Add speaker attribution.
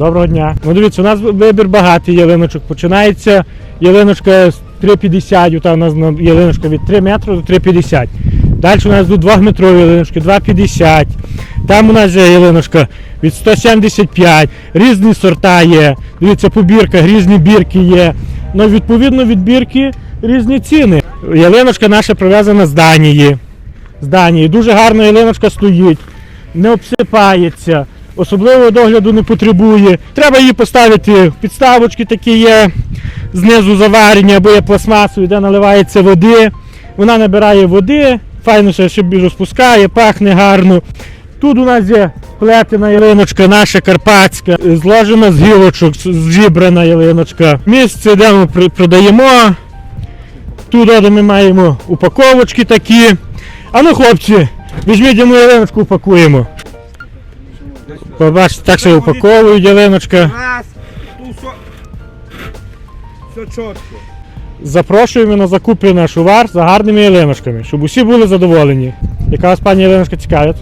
Speaker 1: Доброго дня. Ну дивіться, у нас вибір багатий ялиночок. Починається ялиночка з 3,50, там у нас ялиночка від 3 метри до 3,50. Далі у нас йдуть 2 метрові ялиночки, 2,50. Там у нас є ялиночка від 175. Різні сорта є. Дивіться, по бірках, різні бірки є. Ну, відповідно від бірки різні ціни. Ялиночка наша привезена з Данії. З Данії. Дуже гарна ялиночка стоїть, не обсипається, особливого догляду не потребує. Треба її поставити, підставочки такі є, знизу заварені або є пластмасові, де наливається води. Вона набирає води, файно ще ще біжу спускає, пахне гарно. Тут у нас є плетена ялиночка, наша карпатська, зложена з гілочок, зібрана ялиночка. Місце, де ми продаємо. Тут ми маємо упаковочки такі. А ну, хлопці, візьміть йому ялиночку, упакуємо. Побачите, так що упаковують ялиночка.
Speaker 2: Раз, все, чітко.
Speaker 1: Запрошуємо на закупи наш шувар за гарними ялиночками, щоб усі були задоволені. Яка вас пані ялиночка цікавить?